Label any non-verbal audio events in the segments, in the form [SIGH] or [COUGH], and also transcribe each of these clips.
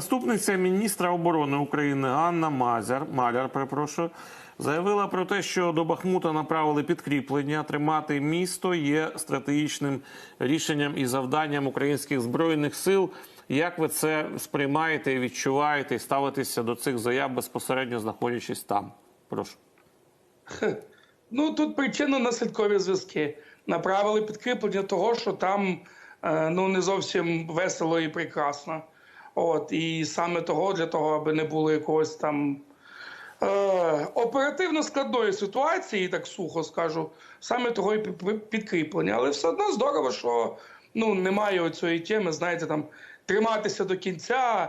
Заступниця міністра оборони України Анна Мазяр Маляр, перепрошую, заявила про те, що до Бахмута направили підкріплення. Тримати місто є стратегічним рішенням і завданням українських збройних сил. Як ви це сприймаєте, відчуваєте і ставитеся до цих заяв безпосередньо знаходячись там? Прошу. Ну тут причинно-наслідкові зв'язки. Направили підкріплення того, що там е, ну не зовсім весело і прекрасно. От і саме того для того, аби не було якогось там е, оперативно складної ситуації, так сухо скажу, саме того і пі- підкріплення. Але все одно здорово, що ну немає оцієї теми, знаєте, там триматися до кінця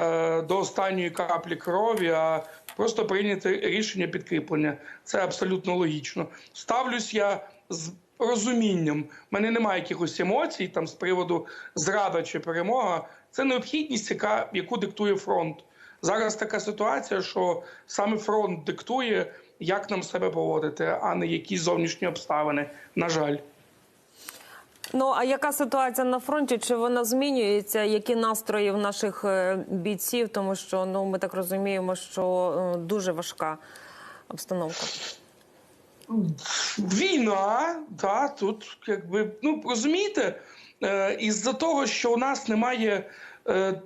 е, до останньої каплі крові, а просто прийняти рішення підкріплення. Це абсолютно логічно. Ставлюсь я з розумінням. У мене немає якихось емоцій там з приводу зрада чи перемога. Це необхідність, яка, яку диктує фронт. Зараз така ситуація, що саме фронт диктує, як нам себе поводити, а не якісь зовнішні обставини. На жаль. Ну а яка ситуація на фронті? Чи вона змінюється? Які настрої в наших е, бійців? Тому що ну ми так розуміємо, що е, дуже важка обстановка. Війна, да, тут якби ну розумієте, е, із-за того, що у нас немає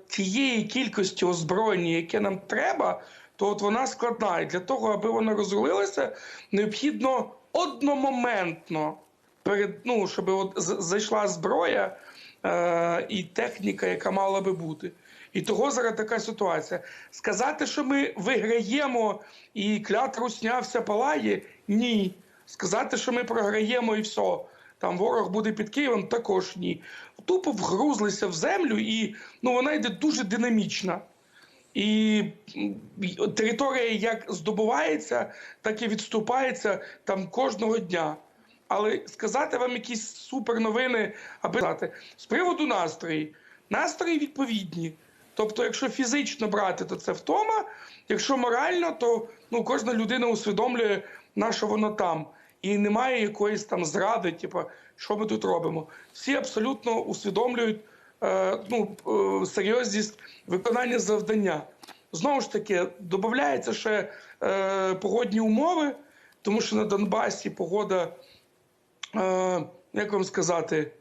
тієї кількості озброєння, яке нам треба, то от вона складна. І для того, аби вона розрулилася, необхідно одномоментно перед ну, щоб от зайшла зброя е, і техніка, яка мала би бути. І того зараз така ситуація. Сказати, що ми виграємо і клят русня вся палає, ні. Сказати, що ми програємо і все. Там ворог буде під Києвом, також ні. Тупо вгрузлися в землю, і ну, вона йде дуже динамічна. І територія як здобувається, так і відступається там кожного дня. Але сказати вам якісь супер новини, аби сказати, з приводу настрої, настрої відповідні. Тобто, якщо фізично брати, то це втома. Якщо морально, то ну, кожна людина усвідомлює, на що воно там. І немає якоїсь там зради, типу, що ми тут робимо. Всі абсолютно усвідомлюють е, ну, е, серйозність виконання завдання. Знову ж таки, додається ще е, погодні умови, тому що на Донбасі погода, е, як вам сказати,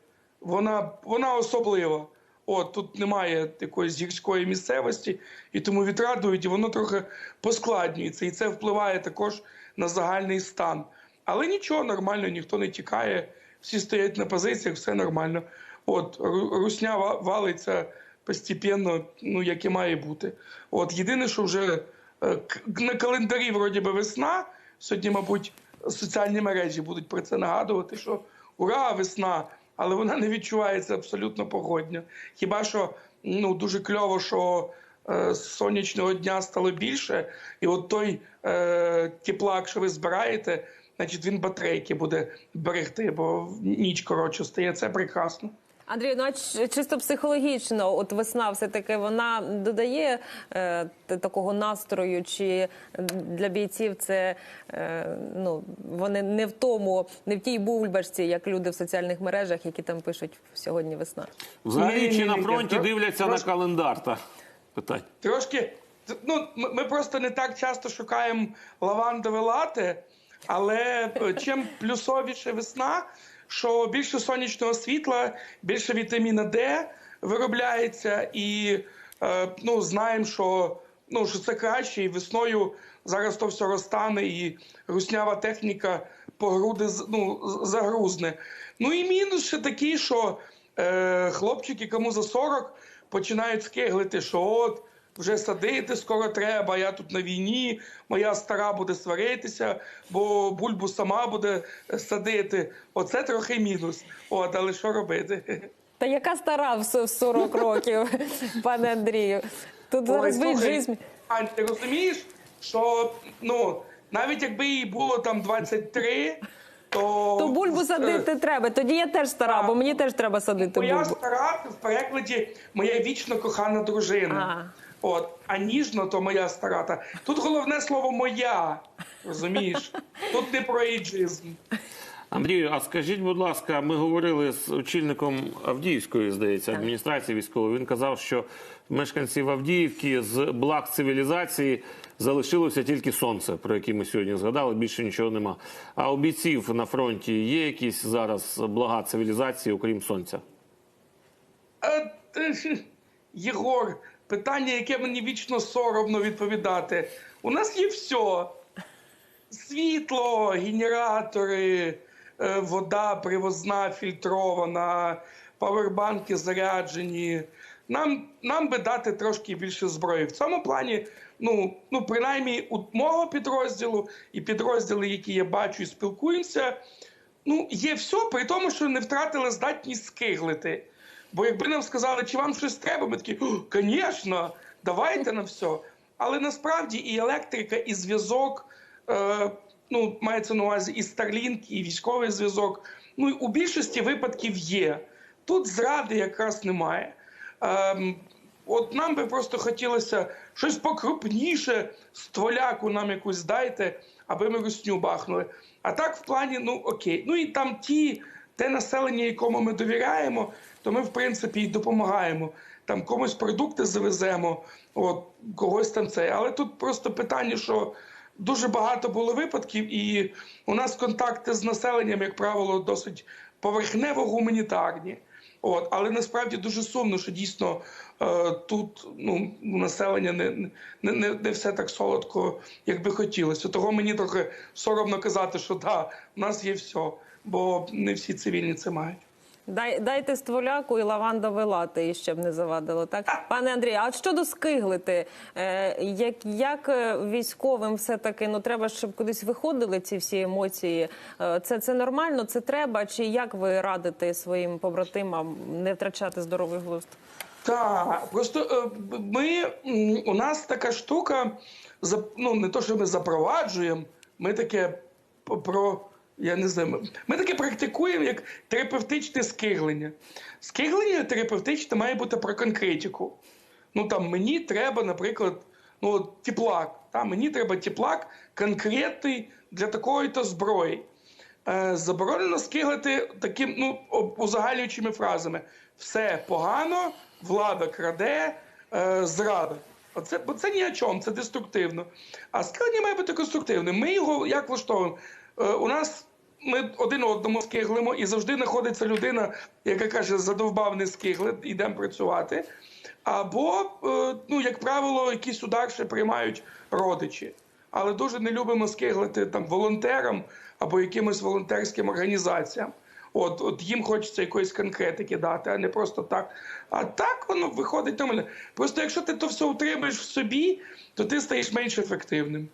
вона, вона особлива. От тут немає якоїсь гірської місцевості, і тому вітра дують, і воно трохи поскладнюється. І це впливає також на загальний стан. Але нічого нормально, ніхто не тікає, всі стоять на позиціях, все нормально. От русня валиться постепенно, ну як і має бути. От єдине, що вже е, на календарі вроді би весна. Сьогодні, мабуть, соціальні мережі будуть про це нагадувати, що ура, весна! Але вона не відчувається абсолютно погодня. Хіба що ну дуже кльово, що е, сонячного дня стало більше, і от той е, теплак, що ви збираєте, значить він батарейки буде берегти, бо ніч коротше стає. Це прекрасно. Андрій, ну а чисто психологічно, от весна, все таки вона додає е, такого настрою, чи для бійців це е, ну вони не в тому, не в тій бульбашці, як люди в соціальних мережах, які там пишуть сьогодні весна. Взагалі, чи на фронті дивляться на календар? Та питання. Трошки, ну, ми ми просто не так часто шукаємо лавандове лате, але е, чим плюсовіше весна, що більше сонячного світла, більше вітаміна Д виробляється, і е, ну, знаємо, що, ну, що це краще, і весною зараз то все розтане, і руснява техніка по груди ну, загрузне. Ну і мінус ще такий, що е, хлопчики, кому за 40, починають скиглити, що от вже садити скоро треба, я тут на війні, моя стара буде сваритися, бо бульбу сама буде садити. Оце трохи мінус. От, але що робити? Та яка стара в с- 40 років, [LAUGHS] пане Андрію? Тут зараз в Ой, слухай. Ань, ти розумієш, що ну навіть якби їй було там 23, то То бульбу садити треба. Тоді я теж стара, бо мені теж треба садити Моя бульбу. стара в перекладі моя вічно кохана дружина. А. От, а ніжно то моя стара. Та Тут головне слово моя. Розумієш? Тут не про ейджизм. Андрію, а скажіть, будь ласка, ми говорили з очільником Авдіївської, здається, адміністрації військової. Він казав, що мешканців Авдіївки з благ цивілізації залишилося тільки сонце, про яке ми сьогодні згадали. Більше нічого нема. А у бійців на фронті є якісь зараз блага цивілізації, окрім сонця? Е, е, Єгор, питання, яке мені вічно соромно відповідати. У нас є все: світло, генератори, е, вода привозна, фільтрована, павербанки заряджені. Нам, нам би дати трошки більше зброї. В цьому плані, ну, ну принаймні, у мого підрозділу і підрозділи, які я бачу і спілкуємося, ну, є все, при тому, що не втратили здатність скиглити. Бо якби нам сказали, чи вам щось треба, ми такі, звісно, давайте нам все. Але насправді і електрика, і зв'язок, е, ну, мається на увазі і Starlink, і військовий зв'язок. Ну, і у більшості випадків є. Тут зради якраз немає. Ем, от нам би просто хотілося щось покрупніше, стволяку нам якусь дайте, аби ми русню бахнули. А так, в плані, ну окей. Ну і там ті, те населення, якому ми довіряємо, то ми, в принципі, і допомагаємо. Там комусь продукти завеземо, от когось там це. Але тут просто питання, що дуже багато було випадків, і у нас контакти з населенням, як правило, досить поверхнево-гуманітарні. От, але насправді дуже сумно, що дійсно е, тут ну, населення не, не, не, не все так солодко, як би хотілося. Того мені трохи соромно казати, що да, у нас є все, бо не всі цивільні це мають. Дай, дайте стволяку і лавандовий лати, і ще б не завадило. Так, пане Андрію, а щодо скиглити, е, як, як е, військовим все-таки ну треба, щоб кудись виходили ці всі емоції. Е, це, це нормально, це треба? Чи як ви радите своїм побратимам не втрачати здоровий глузд? Так, просто е, ми у нас така штука, ну не то, що ми запроваджуємо, ми таке про. Я не знаю, ми- таке практикуємо як терапевтичне скиглення. Скиглення терапевтичне має бути про конкретику. Ну там мені треба, наприклад, ну теплак. Та, мені треба теплак конкретний для такої-то зброї. Е, заборонено скиглити таким, ну, узагальнюючими фразами: все погано, влада краде, е, зрада. Оце, бо це ні о чому, це деструктивно. А скиглення має бути конструктивним. Ми його як влаштовуємо? Е, у нас ми один одному скиглимо, і завжди знаходиться людина, яка каже: задовбав не скигли, йдемо працювати. Або, е, ну, як правило, якийсь удар ще приймають родичі. Але дуже не любимо скиглити там волонтерам або якимось волонтерським організаціям. От, от їм хочеться якоїсь конкретики дати, а не просто так. А так воно виходить нормально. Просто якщо ти то все утримуєш в собі, то ти стаєш менш ефективним.